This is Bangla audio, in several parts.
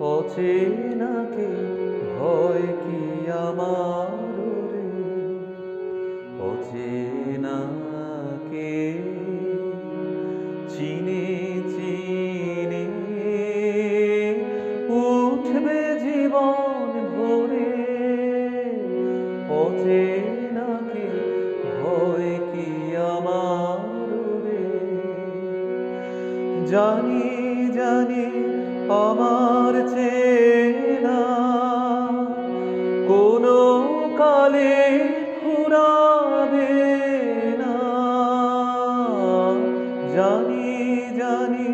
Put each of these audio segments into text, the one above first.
অচেনাকে ভয় কি আমার রে? অচেনাকে চিনে চিনে উঠবে জীবন ভরে। অচেনাকে ভয় কি আমার জানি জানি আমার চেনা। কোনো কালে ফুরাবে না। জানি জানি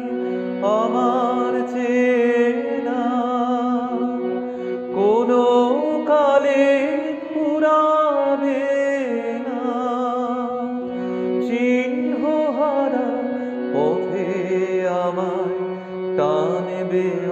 আমার চেনা। কোনো কালে ফুরাবে beber.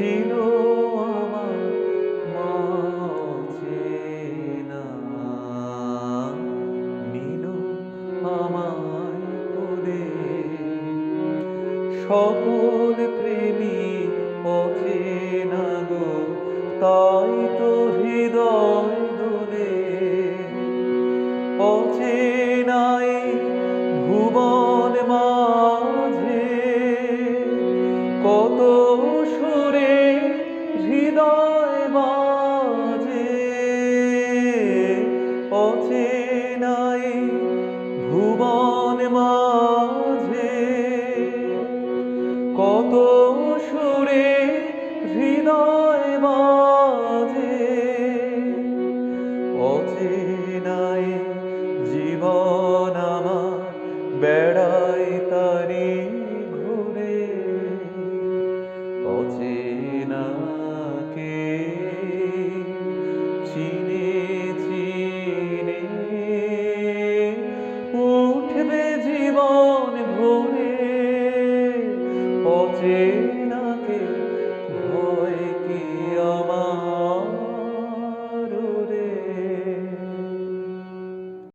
ছিল মা সকল প্রেমী অচেনা গো তাই তো হৃদয় দোলে। অচেনাই ভুবন মাঝে কত ভুবন মাঝে কত সুরে হৃদয় বাজে। অচেনায় জীবন আমার বেড়াই তারি ঘুরে। অচেনায় Jesus.